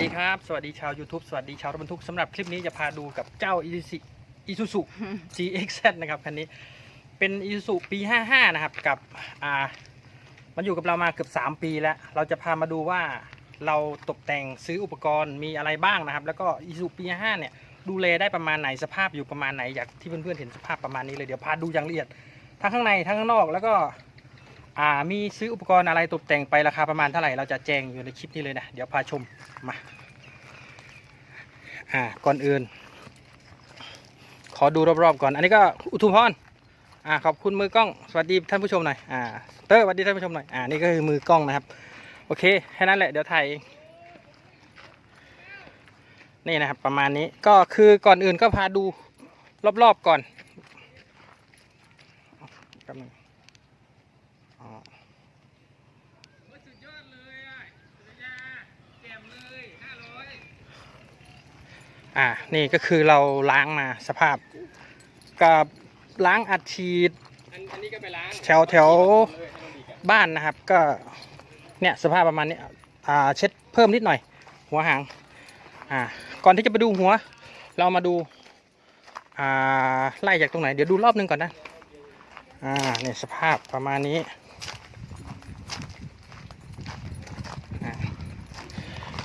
สวัสดีครับ สวัสดีชาว YouTube สวัสดีชาวรถบรรทุกสำหรับคลิปนี้จะพาดูกับเจ้า Isuzu GXZ นะครับคันนี้เป็น Isuzu ปี 55 นะครับ กับอ่ามันอยู่กับเรามาเกือบ 3 ปีแล้ว เราจะพามาดูว่าเราตกแต่งซื้ออุปกรณ์มีอะไรบ้างนะครับ แล้วก็ Isuzu ปี 55 เนี่ย ดูแลได้ประมาณไหนสภาพอยู่ประมาณไหนอยากที่เพื่อนๆเห็นสภาพประมาณนี้เลยเดี๋ยวพาดูอย่างละเอียดทั้งข้างในทั้งข้างนอกแล้วก็ อ่ามีซื้ออุปกรณ์อะไรตกแต่งไปราคาประมาณเท่าไหร่เราจะแจ้งอยู่ในคลิปนี้เลยนะ เดี๋ยวพาชมมาอ่าก่อนอื่น ขอดูรอบๆก่อน อันนี้ก็อุทุมพรอ่าขอบคุณมือกล้องสวัสดีท่านผู้ชมหน่อยอ่าเตอร์สวัสดีท่านผู้ชมหน่อยอ่านี่ก็คือมือกล้องนะครับ โอเคแค่นั้นแหละเดี๋ยวถ่ายเองนี่นะครับประมาณนี้ก็คือก่อนอื่นก็พาดูรอบๆก่อนแป๊บนึง อ๋อสุดยอดเลยอะสุริยาแจ่มเลยห้าร้อย อ่านี่ก็คือเราล้างมาสภาพ กับล้างอัดฉีดอันนี้ก็ไปล้างแถวแถวบ้านนะครับ ก็เนี่ยสภาพประมาณนี้อ่าเช็ดเพิ่มนิดหน่อย หัวหางอ่าก่อนที่จะไปดูหัว เรามาดูอ่าไล่จากตรงไหน เดี๋ยวดูรอบนึงก่อนนะอ่าเนี่ยสภาพประมาณนี้อ่า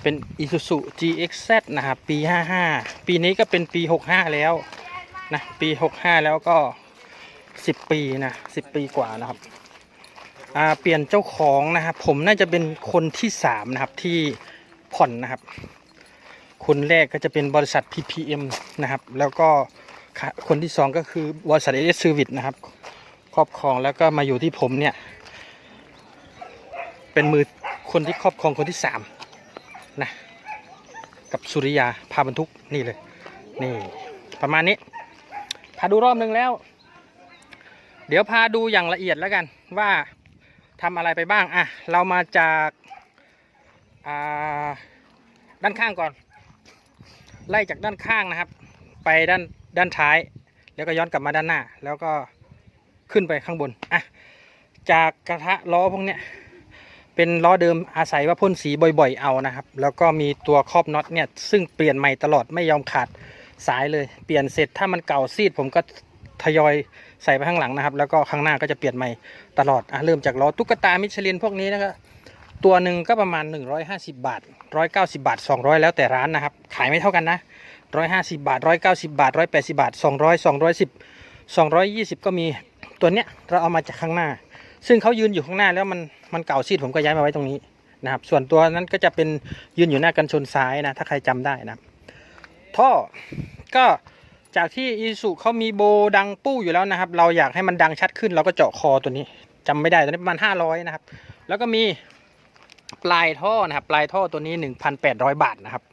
เป็น Isuzu GXZ นะครับ ปี 55 ปีนี้ก็เป็นปี 65 แล้วนะ ปี 65 แล้วก็ 10 ปีนะ 10 ปีกว่านะครับ อ่า เปลี่ยนเจ้าของนะครับ ผมน่าจะเป็นคนที่ 3 นะครับที่ผ่อนนะครับ คนแรกก็จะเป็นบริษัท PPM นะครับ แล้วก็คนที่ 2 ก็คือบริษัท AS Service นะครับ ครอบครองแล้วก็มาอยู่ที่ผมเนี่ย เป็นมือคนที่ครอบครองคนที่สาม นะกับสุริยาพาบรรทุกนี่เลย นี่ ประมาณนี้พาดูรอบนึงแล้ว เดี๋ยวพาดูอย่างละเอียดแล้วกันว่าทำอะไรไปบ้าง อะ เรามาจากาด้านข้างก่อน ไล่จากด้านข้างนะครับ ไปด้านด้านท้าย แล้วก็ย้อนกลับมาด้านหน้า แล้วก็ขึ้นไปข้างบน อะ จากกระทะล้อพวกเนี้ย เป็นล้อเดิมอาศัยว่าพ่นสีบ่อยๆเอานะครับ แล้วก็มีตัวครอบน็อตเนี่ยซึ่งเปลี่ยนใหม่ตลอดไม่ยอมขาดสายเลย เปลี่ยนเสร็จถ้ามันเก่าซีดผมก็ทยอยใส่ไปข้างหลังนะครับ แล้วก็ข้างหน้าก็จะเปลี่ยนใหม่ตลอดอะเริ่มจากล้อตุ๊กตามิชลินพวกนี้นะครับตัวหนึ่งก็ประมาณ 150 บาท 190 บาท 200 แล้วแต่ร้านนะครับ ขายไม่เท่ากันนะ 150 บาท 190 บาท 180 บาท 200 210 220 ก็มีตัวเนี้ยเราเอามาจากข้างหน้า ซึ่งเขายืนอยู่ข้างหน้าแล้วมัน มันเก่าซีดผมก็ย้ายมาไว้ตรงนี้นะครับ ส่วนตัวนั้นก็จะเป็นยืนอยู่หน้ากันชนซ้ายนะ ถ้าใครจำได้นะท่อก็จากที่อีสุเขามีโบดังปู้อยู่แล้วนะครับ เราอยากให้มันดังชัดขึ้นเราก็เจาะคอตัวนี้จำไม่ได้ตัวนี้ประมาณ500นะครับ แล้วก็มีปลายท่อนะครับ ปลายท่อตัวนี้ 1,800 บาทนะครับ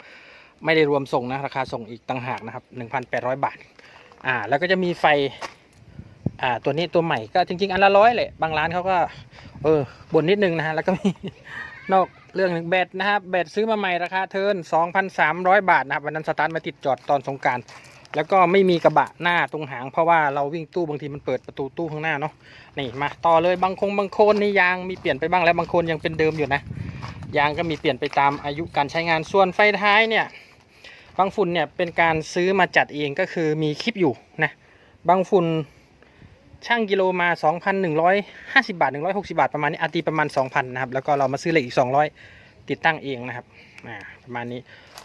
ไม่ได้รวมส่งนะราคาส่งอีกต่างหากนะครับ 1,800 บาทอ่าแล้วก็จะมีไฟอ่าตัวนี้ตัวใหม่ก็จริง ๆ อันละร้อยแหละบางร้านเขาก็ เออบนนิดนึงนะฮะแล้วก็มีนอกเรื่องหนึ่งแบตนะครับแบตซื้อมาใหม่ราคาเทิร์น2,300 บาทนะครับวันนั้นสตาร์ทมาติดจอดตอนสงการแล้วก็ไม่มีกระบะหน้าตรงหาง เพราะว่าเราวิ่งตู้บางทีมันเปิดประตูตู้ข้างหน้าเนาะนี่มาต่อเลยบางคงบางโคนนี่ยางมีเปลี่ยนไปบ้างแล้วบางคนยังเป็นเดิมอยู่นะยางก็มีเปลี่ยนไปตามอายุการใช้งานส่วนไฟท้ายเนี่ยบางฝุ่นเนี่ยเป็นการซื้อมาจัดเองก็คือมีคลิปอยู่นะบางฝุ่น ช่างกิโลมา 2,150 บาท 160 บาท ประมาณนี้อาตีประมาณ 2,000 นะครับ แล้วก็เรามาซื้อเหล็กอีก 200 ติดตั้งเองนะครับอ่าประมาณนี้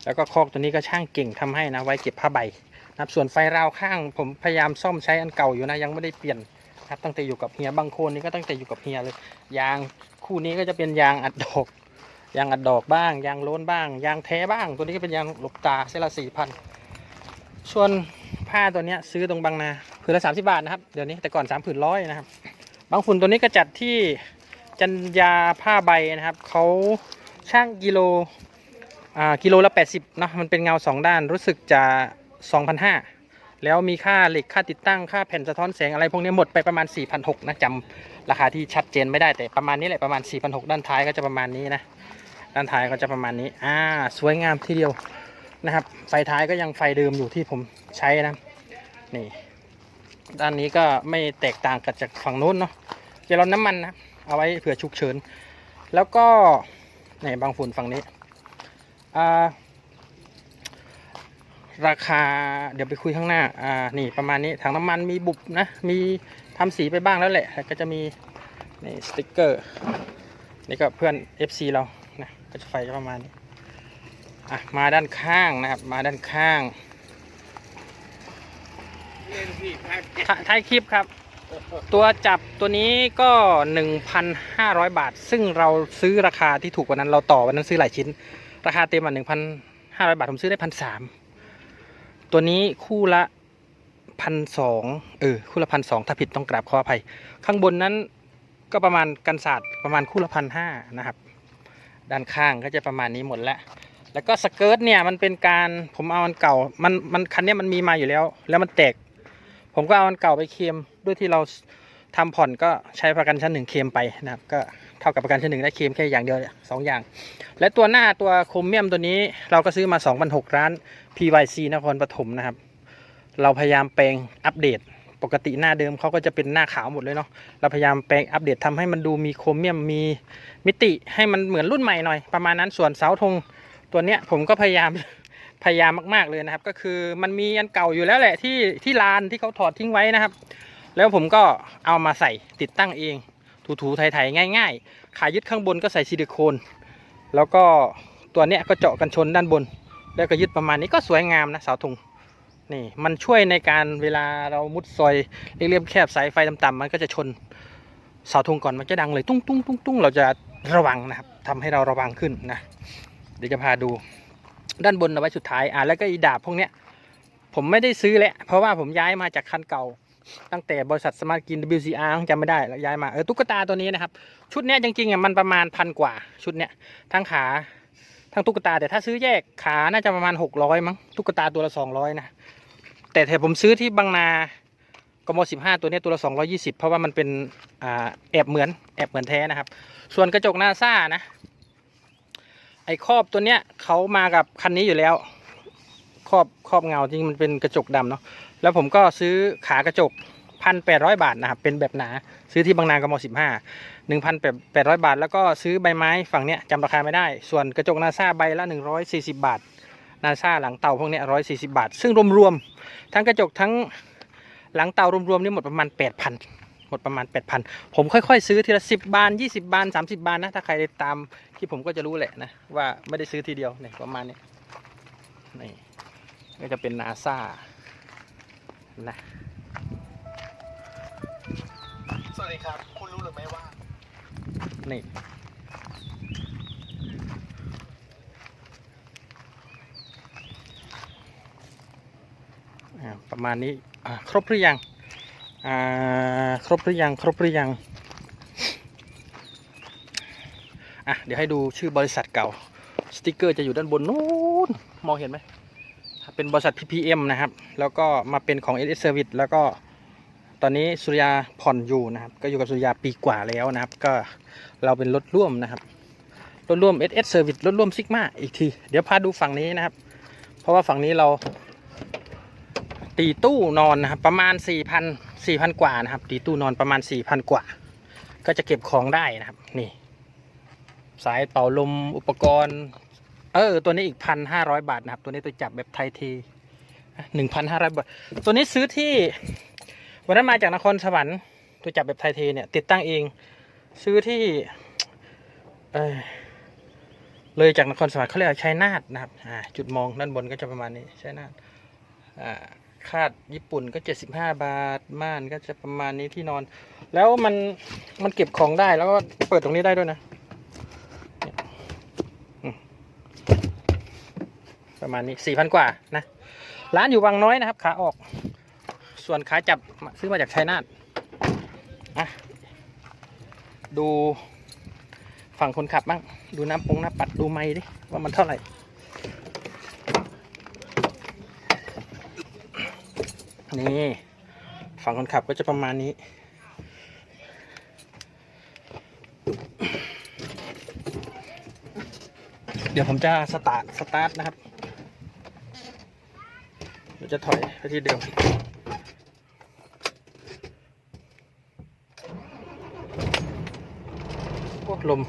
แล้วก็คอกตัวนี้ก็ช่างเก่งทำให้นะ ไว้เก็บผ้าใบนะครับส่วนไฟราวข้าง ผมพยายามซ่อมใช้อันเก่าอยู่นะยังไม่ได้เปลี่ยนนะครับตั้งแต่อยู่กับเฮียบางโคนนี้ก็ตั้งแต่อยู่กับเฮียเลย ยางคู่นี้ก็จะเป็นยางอัดดอก ยางอัดดอกบ้าง ยางโล้นบ้าง ยางแท้บ้าง ตัวนี้ก็เป็นยางหลบตาเส้นละสี่พันส่วน ผ้าตัวนี้ซื้อตรงบางนาผืนละสามสิบาทนะครับ เดี๋ยวนี้แต่ก่อนสามผืนร้อยนะครับ บางฝุ่นตัวนี้ก็จัดที่จันยาผ้าใบนะครับเขาช่างกิโลอ่ากิโลละ80เนะมันเป็นเงาสองด้านรู้สึกจะ2,500แล้วมีค่าเหล็กค่าติดตั้งค่าแผ่นสะท้อนแสงอะไรพวกนี้หมดไปประมาณ 4,600นะจำราคาที่ชัดเจนไม่ได้แต่ประมาณนี้แหละประมาณ 4,600 ด้านท้ายก็จะประมาณนี้นะ ด้านท้ายก็จะประมาณนี้อ่าสวยงามทีเดียว นะครับ ไฟท้ายก็ยังไฟเดิมอยู่ที่ผมใช้นะนี่ ด้านนี้ก็ไม่แตกต่างกันจากฝั่งนู้นเนาะเจลอนน้ำมันนะเอาไว้เผื่อฉุกเฉิน แล้วก็นี่บางฝุ่นฝั่งนี้อ่าราคาเดี๋ยวไปคุยข้างหน้า อ่า นี่ประมาณนี้ ถังน้ำมันมีบุบนะ มีทำสีไปบ้างแล้วแหละแล้วก็จะมีนี่สติกเกอร์ นี่ก็เพื่อน FC เรา นะ ก็จะไฟประมาณนี้ อะมาด้านข้างนะครับ มาด้านข้างเล่นพี่แพ็คทท้ายคลิปครับ ตัวจับตัวนี้ก็ 1,500 บาท ซึ่งเราซื้อราคาที่ถูกกว่านั้นเราต่อวันนั้นซื้อหลายชิ้น ราคาเต็มอะ1,500 บาท ผมซื้อได้พันสามตัวนี้คู่ละพันสองเออ คู่ละพันสองถ้าผิดต้องกราบขออภัย ข้างบนนั้นก็ประมาณกันศาสตร์ประมาณคู่ละพันห้านะครับ ด้านข้างก็จะประมาณนี้หมดแล้ว แล้วก็สเกิร์ตเนี่ยมันเป็นการผมเอาอันเก่ามันมันคันเนี้ยมันมีมาอยู่แล้ว แล้วมันแตก ผมก็เอาอันเก่าไปเคมด้วยที่เราทำผ่อนก็ใช้ประกันชั้นหนึ่งเคมไปนะครับ ก็เท่ากับประกันชั้นหนึ่งได้เคมแค่อย่างเดียวสองอย่าง และตัวหน้าตัวโครเมียมตัวนี้เราก็ซื้อมา2 6 0 0ร้าน PYC นครปฐมนะครับ เราพยายามแปลงอัปเดต ปกติหน้าเดิมเขาก็จะเป็นหน้าขาวหมดเลยเนาะเราพยายามแปลงอัปเดตทำให้มันดูมีโครเมียมมีมิติให้มันเหมือนรุ่นใหม่หน่อย ประมาณนั้นส่วนเสาธง ตัวเนี้ยผมก็พยายามพยายามมาก ๆเลยนะครับ ก็คือมันมีอันเก่าอยู่แล้วแหละที่ที่ลานที่เขาถอดทิ้งไว้นะครับ แล้วผมก็เอามาใส่ติดตั้งเอง ถูๆไถๆง่าย ๆ ขายึดข้างบนก็ใส่ซิลิโคน แล้วก็ตัวเนี้ยก็เจาะกันชนด้านบน แล้วก็ยึดประมาณนี้ก็สวยงามนะเสาธงนี่มันช่วยในการเวลาเรามุดซอยเรียบๆแคบสายไฟต่ำๆมันก็จะชนเสาธงก่อนมันจะดังเลย ตุ้งตุ้งตุ้งตุ้งเราจะระวังนะครับทำให้เราระวังขึ้นนะ เดี๋ยวจะพาดูด้านบนเอาไว้สุดท้ายอ่าแล้วก็อีดาบพวกเนี้ยผมไม่ได้ซื้อแหล้วเพราะว่าผมย้ายมาจากคันเก่า ตั้งแต่บริษัทสมาร์ทกิน WCR จำไม่ได้แล้วย้ายมาเออตุ๊กตาตัวนี้นะครับ ชุดเนี้ยจริงๆอะมันประมาณพันกว่าชุดเนี้ยทั้งขาทั้งตุ๊กตาแต่ถ้าซื้อแยกขาน่าจะประมาณ 600 มั้งตุ๊กตาตัวละ 200 นะ แต่ถ้าผมซื้อที่บางนากม15ตัวเนี้ยตัวละ 220 เพราะว่ามันเป็นอแอบเหมือนแอบเหมือนแท้นะครับ ส่วนกระจกหน้าซ่านะ ไอ้ครอบตัวเนี้ยเขามากับคันนี้อยู่แล้ว ครอบครอบเงาจริงมันเป็นกระจกดำเนาะแล้วผมก็ซื้อขากระจกพันแปดร้อยบาทนะครับเป็นแบบหนาซื้อที่บางนากมสิบห้าหนึ่งพันแปดร้อยบาท แล้วก็ซื้อใบไม้ฝั่งเนี้ยจำราคาไม่ได้ ส่วนกระจกนาซาใบละหนึ่งร้อยสี่สิบาทนาซาหลังเตาพวกเนี้ยร้อยสี่สิบาท ซึ่งรวมๆทั้งกระจกทั้งหลังเตารวมๆนี่หมดประมาณแปดพัน หมดประมาณแปดพันผมค่อยๆ ซื้อทีละสิบบานยี่สิบานสามสิบานนะ ถ้าใครตามที่ผมก็จะรู้แหละนะ ว่าไม่ได้ซื้อทีเดียวเนี่ยประมาณนี้นี่ก็จะเป็นนาซานะสวัสดีครับ คุณรู้หรือไม่ว่า นี่อ่าประมาณนี้อ่าครบหรือยัง อ่าครบหรือยังครบหรือยังอะเดี๋ยวให้ดูชื่อบริษัทเก่าสติกเกอร์จะอยู่ด้านบนนู้นมองเห็นไหมเป็นบริษัท PPM นะครับ แล้วก็มาเป็นของ SS Service แล้วก็ตอนนี้สุริยาผ่อนอยู่นะครับ ก็อยู่กับสุริยาปีกว่าแล้วนะครับ ก็เราเป็นรถร่วมนะครับ รถร่วม SS Service รถร่วมซิกมาอีกที เดี๋ยวพาดูฝั่งนี้นะครับ เพราะว่าฝั่งนี้เราตีตู้นอนนะครับ ประมาณ 4,000 4,000กว่านะครับ ตีตู้นอนประมาณ4,000กว่า ก็จะเก็บของได้นะครับ นี่ สายเป่าลมอุปกรณ์ เออ ตัวนี้อีกพันห้าร้อยบาทนะครับ ตัวนี้ตัวจับแบบไทยทีหนึ่งพันห้าร้อยบาท ตัวนี้ซื้อที่วันนั้นมาจากนครสวรรค์ตัวจับแบบไทยเทเนี่ย ติดตั้งเอง ซื้อที่ เออเลยจากนครสวรรค์เขาเรียกชัยนาทนะครับ อ่า จุดมองด้านบนก็จะประมาณนี้ชัยนาทอ่า คาดญี่ปุ่นก็เจ็ดสิบห้าบาท ม่านก็จะประมาณนี้ที่นอน แล้วมันมันเก็บของได้แล้วก็เปิดตรงนี้ได้ด้วยนะ ประมาณนี้สี่พันกว่านะ ร้านอยู่วังน้อยนะครับ ขาออก ส่วนขาจับซื้อมาจากชัยนาทอะดูฝั่งคนขับบ้าง ดูน้ำปงน้ำปัดดูไม้ดิ ว่ามันเท่าไหร่ นี่ฝั่งคนขับก็จะประมาณนี้ เดี๋ยวผมจะสตาร์ทสตาร์ทนะครับเดี๋ยวจะถอยไปที่เดิมโอ้ลม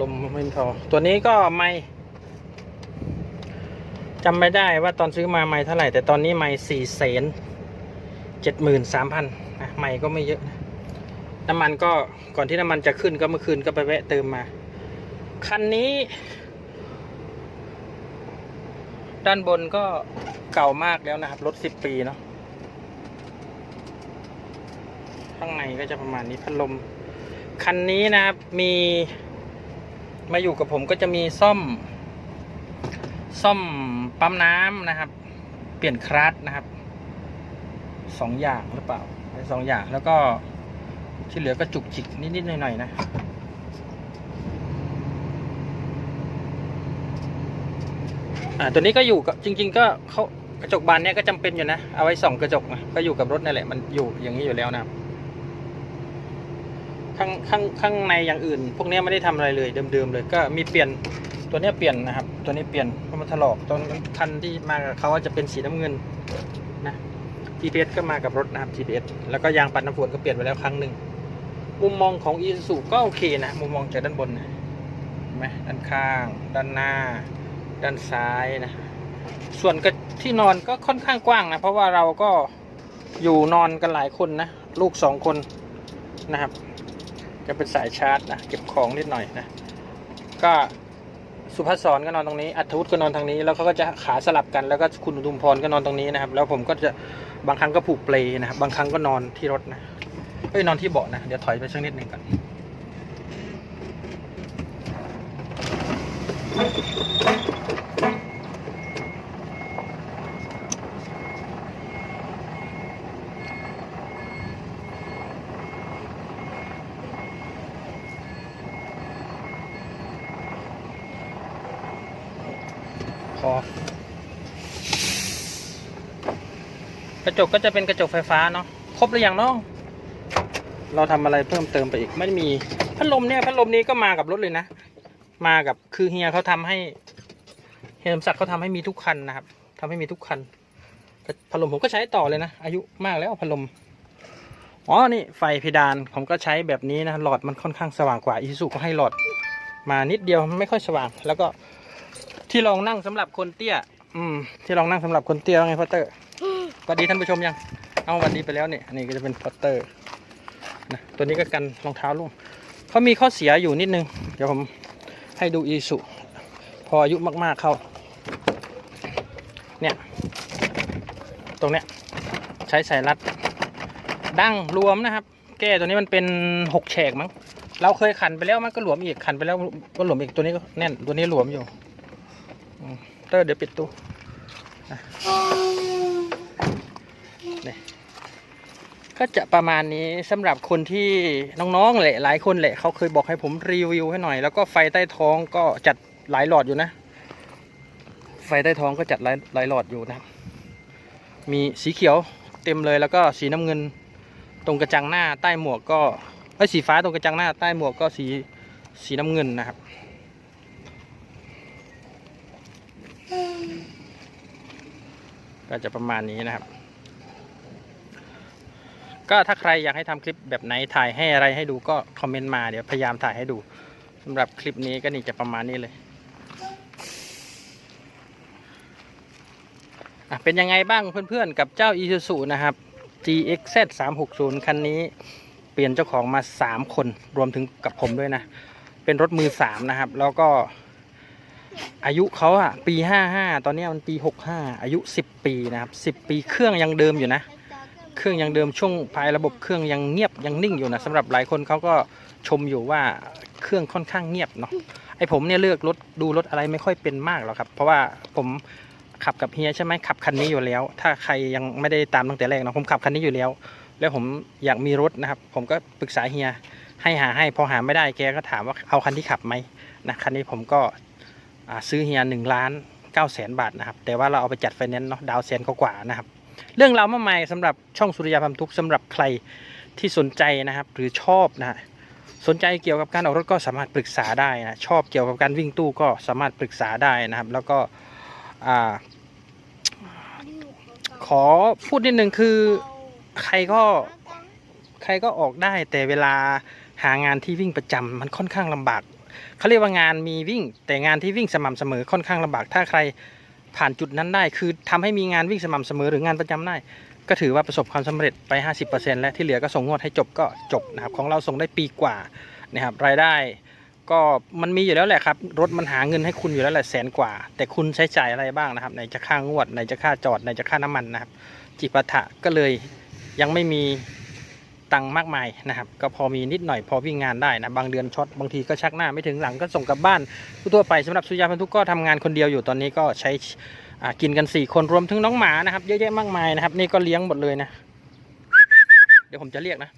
ลมไม่พอตัวนี้ก็ไม่ จำไม่ได้ว่าตอนซื้อมาไม่เท่าไหร่ แต่ตอนนี้ไม่สี่แสนเจ็ดหมื่นสามพันนะไม่ก็ไม่เยอะนะน้ำมันก็ก่อนที่น้ำมันจะขึ้นก็เมื่อคืนก็ไปแวะเติมมา คันนี้ ด้านบนก็เก่ามากแล้วนะครับ รถสิบปีเนาะข้างในก็จะประมาณนี้พัดลม คันนี้นะครับมีมาอยู่กับผมก็จะมีซ่อม ซ่อมปั๊มน้ำนะครับ เปลี่ยนคลัตช์นะครับสองอย่างหรือเปล่าสองอย่างแล้วก็ที่เหลือก็จุกจิกนิดๆหน่อยๆนะอ่าตัวนี้ก็อยู่กับจริง ๆ ก็เขากระจกบานเนี้ยก็จำเป็นอยู่นะ เอาไว้ส่องกระจกนะก็อยู่กับรถนั่นแหละมันอยู่อย่างนี้อยู่แล้วนะครับ ข้างข้างข้างในอย่างอื่น พวกนี้ไม่ได้ทำอะไรเลยเดิมๆเลยก็มีเปลี่ยนตัวนี้เปลี่ยนนะครับ ตัวนี้เปลี่ยนเพราะมันถลอกตอนคันที่มากับเขาจะเป็นสีน้ำเงินนะ GPS ก็มากับรถนะครับ GPS แล้วก็ยางปัดน้ำฝนก็เปลี่ยนไปแล้วครั้งหนึ่งมุมมองของ Isuzu ก็โอเคนะมุมมองจากด้านบนนะเห็นไหมด้านข้าง ด้านหน้า ด้านซ้ายนะ ส่วนก็ที่นอนก็ค่อนข้างกว้างนะ เพราะว่าเราก็อยู่นอนกันหลายคนนะ ลูกสองคนนะครับ จะเป็นสายชาร์จนะเก็บของนิดหน่อยนะก็สุภัสสรก็นอนตรงนี้ อัธวุฒิก็นอนทางนี้ แล้วเขาก็จะขาสลับกันแล้วก็คุณอุทุมพรก็นอนตรงนี้นะครับ แล้วผมก็จะบางครั้งก็ผูกเปลนะครับบางครั้งก็นอนที่รถนะเอ้ยนอนที่เบาะนะเดี๋ยวถอยไปสักนิดหนึ่งก่อน ระจกก็จะเป็นกระจกไฟฟ้าเนาะครบหรือยังเนาะเราทำอะไรเพิ่มเติมไปอีกไม่มีพัดลมเนี่ยพัดลมนี้ก็มากับรถเลยนะ มากับคือเฮียเขาทำให้เฮียสมศักดิ์เขาทำให้มีทุกคันนะครับทำให้มีทุกคันพัดลมผมก็ใช้ต่อเลยนะ อายุมากแล้วพัดลมอ๋อนี่ไฟเพดานผมก็ใช้แบบนี้นะหลอดมันค่อนข้างสว่างกว่าอีซูก็ให้หลอดมานิดเดียวไม่ค่อยสว่าง แล้วก็ที่รองนั่งสำหรับคนเตี้ย อืม ที่รองนั่งสำหรับคนเตี้ยว่าไงพอตเตอร์ สวัสดีท่านผู้ชมยัง เอาสวัสดีไปแล้วเนี่ยนนี้ก็จะเป็นพอตเตอร์นะตัวนี้ก็กันรองเท้าล่วงเขามีข้อเสียอยู่นิดนึง เดี๋ยวผมให้ดูอีสุพออายุมากๆเข้า เนี่ย ตรงเนี้ยใช้สายรัด ดั้งรวมนะครับ แก้ตัวนี้มันเป็นหกแฉกมั้ง เราเคยขันไปแล้วมันก็หลวมอีก ขันไปแล้วก็หลวมอีก ตัวนี้ก็แน่น ตัวนี้หลวมอยู่เตอร์เดี๋ยวปิดตู้ อะนี่ก็จะประมาณนี้สำหรับคนที่น้องๆแหละหลายคนแหละเขาเคยบอกให้ผมรีวิวให้หน่อย แล้วก็ไฟใต้ท้องก็จัดหลายหลอดอยู่นะ ไฟใต้ท้องก็จัดหลายหลายหลอดอยู่นะครับ มีสีเขียวเต็มเลยแล้วก็สีน้ำเงินตรงกระจังหน้าใต้หมวกก็ไอ้สีฟ้าตรงกระจังหน้าใต้หมวกก็สีสีน้ำเงินนะครับก็จะประมาณนี้นะครับ ก็ถ้าใครอยากให้ทำคลิปแบบไหนถ่ายให้อะไรให้ดูก็คอมเมนต์มาเดี๋ยวพยายามถ่ายให้ดูสำหรับคลิปนี้ก็นี่จะประมาณนี้เลยเป็นยังไงบ้างเพื่อนๆ กับเจ้า Isuzu นะครับ GXZ 360คันนี้เปลี่ยนเจ้าของมา 3 คนรวมถึงกับผมด้วยนะ เป็นรถมือ 3 นะครับ แล้วก็อายุเขาอะปี 55 ตอนนี้มันปี 65 อายุ 10 ปีนะครับ 10 ปีเครื่องยังเดิมอยู่นะ เครื่องยังเดิมช่วงภายระบบเครื่องยังเงียบยังนิ่งอยู่นะสำหรับหลายคนเขาก็ชมอยู่ว่าเครื่องค่อนข้างเงียบเนาะไอผมเนี่ยเลือกรถดูรถอะไรไม่ค่อยเป็นมากหรอกครับ เพราะว่าผมขับกับเฮียใช่ไหมขับคันนี้อยู่แล้ว ถ้าใครยังไม่ได้ตามตั้งแต่แรกเนาะผมขับคันนี้อยู่แล้ว แล้วผมอยากมีรถนะครับ ผมก็ปรึกษาเฮียให้หาให้พอหาไม่ได้แกก็ถามว่าเอาคันที่ขับไหมนะคันนี้ผมก็ซื้อเฮียหนึ่งล้านเก้าแสนบาทนะครับแต่ว่าเราเอาไปจัดไฟแนนซ์เนาะดาวแสนกว่านะครับ เรื่องราวมากมายสำหรับช่องสุริยาพัมทุกสำหรับใครที่สนใจนะครับ หรือชอบนะฮะสนใจเกี่ยวกับการออกรถก็สามารถปรึกษาได้นะชอบเกี่ยวกับการวิ่งตู้ก็สามารถปรึกษาได้นะครับ แล้วก็ขอพูดนิดนึงคือใครก็ใครก็ออกได้แต่เวลาหางานที่วิ่งประจำมันค่อนข้างลำบากเขาเรียกว่างานมีวิ่ง แต่งานที่วิ่งสม่ำเสมอค่อนข้างลำบากถ้าใคร ผ่านจุดนั้นได้ คือทำให้มีงานวิ่งสม่ำเสมอหรืองานประจำได้ ก็ถือว่าประสบความสำเร็จไป 50%และที่เหลือก็ส่งงวดให้จบก็จบนะครับของเราส่งได้ปีกว่านะครับรายได้ก็มันมีอยู่แล้วแหละครับ รถมันหาเงินให้คุณอยู่แล้วแหละแสนกว่า แต่คุณใช้จ่ายอะไรบ้างนะครับไหนจะค่างวดไหนจะค่าจอดไหนจะค่าน้ำมันนะครับจิปาถะก็เลยยังไม่มี ตังค์มากมายนะครับก็พอมีนิดหน่อยพอวิ่งงานได้นะบางเดือนช็อตบางทีก็ชักหน้าไม่ถึงหลังก็ส่งกลับบ้านทั่วๆไปสำหรับสุริยาพันธุกก็ทำงานคนเดียวอยู่ตอนนี้ก็ใช้อ่ากินกัน 4 คนรวมถึงน้องหมานะครับเยอะแยะมากมายนะครับนี่ก็เลี้ยงหมดเลยนะ เดี๋ยวผมจะเรียกนะ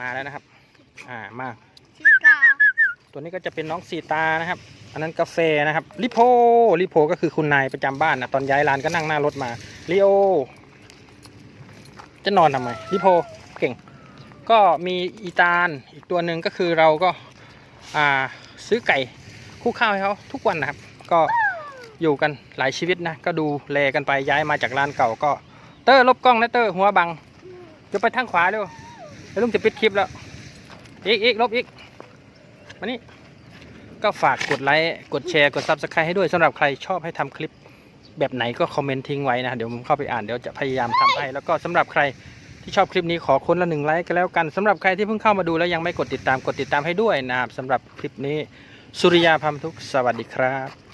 มาแล้วนะครับ อ่า มาชิตาตัวนี้ก็จะเป็นน้องสีตานะครับ อันนั้นกาแฟนะครับลิโพลิโพก็คือคุณนายประจำบ้านนะตอนย้ายร้านก็นั่งหน้ารถมาลิโอจะนอนทำไมลิโพเก่ง ก็มีอีตาลอีกตัวหนึ่งก็คือเราก็อ่าซื้อไก่คู่ข้าวให้เขาทุกวันนะครับ ก็อยู่กันหลายชีวิตนะ ก็ดูแลกันไปย้ายมาจากร้านเก่าก็ เตอร์ลบกล้องนะเตอร์หัวบังจะไปทางขวาเร็วแล้วลุงจะปิดคลิปแล้วอีกอีกลบอีกมานี่ ก็ฝากกดไลค์กดแชร์กด Subscribe ให้ด้วยสำหรับใครชอบให้ทำคลิปแบบไหนก็คอมเมนต์ทิ้งไว้นะ เดี๋ยวผมเข้าไปอ่านเดี๋ยวจะพยายามทำให้ แล้วก็สำหรับใครที่ชอบคลิปนี้ขอคนละหนึ่งไลค์ก็แล้วกันสำหรับใครที่เพิ่งเข้ามาดูแล้วยังไม่กดติดตามกดติดตามให้ด้วยนะครับสำหรับคลิปนี้สุริยาพัมทุกสวัสดีครับ